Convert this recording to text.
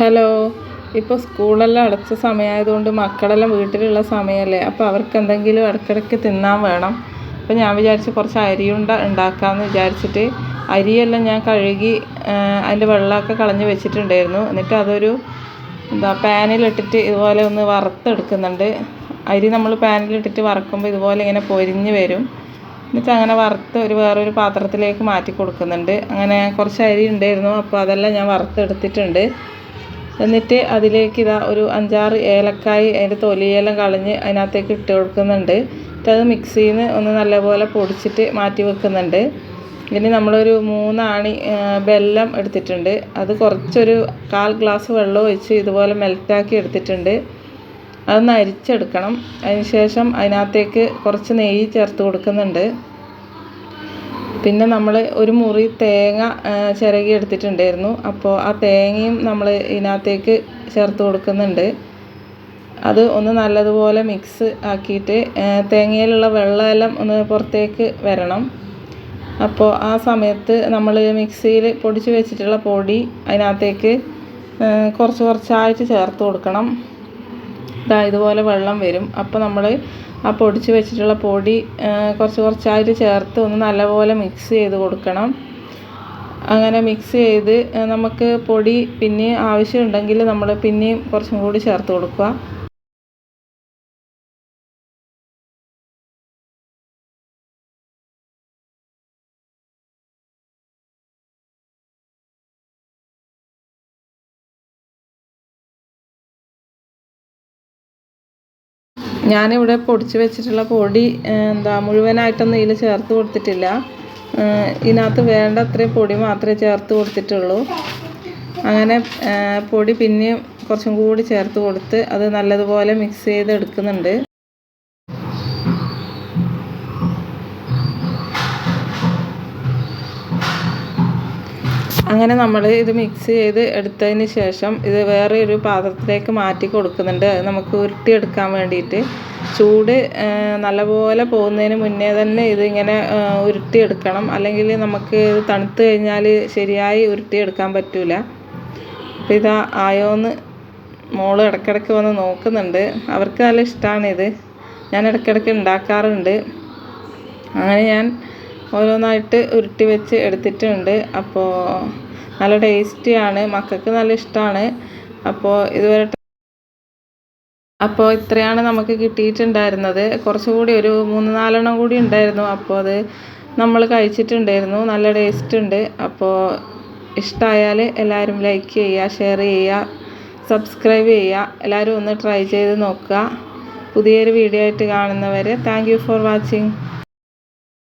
Hello. ഇപ്പോൾ സ്കൂളെല്ലാം അടച്ച സമയമായതുകൊണ്ട് മക്കളെല്ലാം വീട്ടിലുള്ള സമയമല്ലേ? അപ്പോൾ അവർക്ക് എന്തെങ്കിലും ഇടയ്ക്കിടയ്ക്ക് തിന്നാൻ വേണം. അപ്പോൾ ഞാൻ വിചാരിച്ച് കുറച്ച് അരി ഉണ്ട ഉണ്ടാക്കാമെന്ന് വിചാരിച്ചിട്ട് അരിയെല്ലാം ഞാൻ കഴുകി അതിന്റെ വെള്ളമൊക്കെ കളഞ്ഞ് വെച്ചിട്ടുണ്ടായിരുന്നു. എന്നിട്ട് അതൊരു എന്താ പാനിലിട്ടിട്ട് ഇതുപോലെ ഒന്ന് വറുത്തെടുക്കുന്നുണ്ട്. അരി നമ്മൾ പാനിലിട്ടിട്ട് വറക്കുമ്പോൾ ഇതുപോലെ ഇങ്ങനെ പൊരിഞ്ഞ് വരും. എന്നിട്ട് അങ്ങനെ വറുത്ത് ഒരു വേറൊരു പാത്രത്തിലേക്ക് മാറ്റി കൊടുക്കുന്നുണ്ട്. അങ്ങനെ കുറച്ച് അരി ഉണ്ടായിരുന്നു. അപ്പോൾ അതെല്ലാം ഞാൻ വറുത്തെടുത്തിട്ടുണ്ട്. എന്നിട്ട് അതിലേക്ക് ഇതാ ഒരു അഞ്ചാറ് ഏലക്കായ് അതിന്റെ തൊലിയെല്ലാം കളഞ്ഞ് അതിനകത്തേക്ക് ഇട്ട് കൊടുക്കുന്നുണ്ട്. എന്നിട്ട് അത് മിക്സിയിൽ നിന്ന് ഒന്ന് നല്ലപോലെ പൊടിച്ചിട്ട് മാറ്റി വെക്കുന്നുണ്ട്. ഇനി നമ്മളൊരു മൂന്നാണി ബെല്ലം എടുത്തിട്ടുണ്ട്. അത് കുറച്ചൊരു കാൽ ഗ്ലാസ് വെള്ളം ഒഴിച്ച് ഇതുപോലെ മെൽറ്റാക്കി എടുത്തിട്ടുണ്ട്. അതൊന്ന് അരിച്ചെടുക്കണം. അതിന് ശേഷം അതിനകത്തേക്ക് കുറച്ച് നെയ്യ് ചേർത്ത് കൊടുക്കുന്നുണ്ട്. പിന്നെ നമ്മൾ ഒരു മുറി തേങ്ങ ചിരകി എടുത്തിട്ടുണ്ടായിരുന്നു. അപ്പോൾ ആ തേങ്ങയും നമ്മൾ ഇതിനകത്തേക്ക് ചേർത്ത് കൊടുക്കുന്നുണ്ട്. അത് ഒന്ന് നല്ലതുപോലെ മിക്സ് ആക്കിയിട്ട് തേങ്ങയിലുള്ള വെള്ളമെല്ലാം ഒന്ന് പുറത്തേക്ക് വരണം. അപ്പോൾ ആ സമയത്ത് നമ്മൾ മിക്സിയിൽ പൊടിച്ച് വെച്ചിട്ടുള്ള പൊടി അതിനകത്തേക്ക് കുറച്ച് കുറച്ചായിട്ട് ചേർത്ത് കൊടുക്കണം. ഇതാ ഇതുപോലെ വെള്ളം വരും. അപ്പോൾ നമ്മൾ ആ പൊടിച്ച് വെച്ചിട്ടുള്ള പൊടി കുറച്ച് കുറച്ചായിട്ട് ചേർത്ത് ഒന്ന് നല്ലപോലെ മിക്സ് ചെയ്ത് കൊടുക്കണം. അങ്ങനെ മിക്സ് ചെയ്ത് നമുക്ക് പൊടി പിന്നെ ആവശ്യമുണ്ടെങ്കിൽ നമ്മൾ പിന്നെയും കുറച്ചും കൂടി ചേർത്ത് കൊടുക്കുക. ഞാനിവിടെ പൊടിച്ച് വെച്ചിട്ടുള്ള പൊടി എന്താ മുഴുവനായിട്ടൊന്നും ഇതിൽ ചേർത്ത് കൊടുത്തിട്ടില്ല. ഇതിനകത്ത് വേണ്ട അത്രയും പൊടി മാത്രമേ ചേർത്ത് കൊടുത്തിട്ടുള്ളൂ. അങ്ങനെ പൊടി പിന്നെയും കുറച്ചും കൂടി ചേർത്ത് കൊടുത്ത് അത് നല്ലതുപോലെ മിക്സ് ചെയ്ത് അങ്ങനെ നമ്മൾ ഇത് മിക്സ് ചെയ്ത് എടുത്തതിന് ശേഷം ഇത് വേറെ ഒരു പാത്രത്തിലേക്ക് മാറ്റി കൊടുക്കുന്നുണ്ട്. നമുക്ക് ഉരുട്ടിയെടുക്കാൻ വേണ്ടിയിട്ട്. ചൂട് നല്ലപോലെ പോകുന്നതിന് മുന്നേ തന്നെ ഇതിങ്ങനെ ഉരുട്ടിയെടുക്കണം. അല്ലെങ്കിൽ നമുക്ക് തണുത്ത് കഴിഞ്ഞാൽ ശരിയായി ഉരുട്ടിയെടുക്കാൻ പറ്റില്ല അപ്പോൾ ഇതാ ആയോന്ന് മോൾ ഇടയ്ക്കിടയ്ക്ക് വന്ന് നോക്കുന്നുണ്ട്. അവർക്ക് നല്ല ഇഷ്ടമാണിത് ഞാൻ ഇടയ്ക്കിടയ്ക്ക് ഉണ്ടാക്കാറുണ്ട്. അങ്ങനെ ഞാൻ ഓരോന്നായിട്ട് ഉരുട്ടി വെച്ച് എടുത്തിട്ടുണ്ട്. അപ്പോൾ നല്ല ടേസ്റ്റിയാണ്. മക്കൾക്ക് നല്ല ഇഷ്ടമാണ് അപ്പോൾ ഇതുവരെ അപ്പോൾ ഇത്രയാണ് നമുക്ക് കിട്ടിയിട്ടുണ്ടായിരുന്നത്. കുറച്ചുകൂടി ഒരു മൂന്ന് നാലെണ്ണം കൂടി ഉണ്ടായിരുന്നു. അപ്പോൾ അത് നമ്മൾ കഴിച്ചിട്ടുണ്ടായിരുന്നു. നല്ല ടേസ്റ്റ് ഉണ്ട്. അപ്പോൾ ഇഷ്ടമായാൽ എല്ലാവരും ലൈക്ക് ചെയ്യുക ഷെയർ ചെയ്യുക സബ്സ്ക്രൈബ് ചെയ്യുക. എല്ലാവരും ഒന്ന് ട്രൈ ചെയ്ത് നോക്കുക. പുതിയൊരു വീഡിയോ ആയിട്ട് കാണുന്നവരെ താങ്ക് ഫോർ വാച്ചിങ്.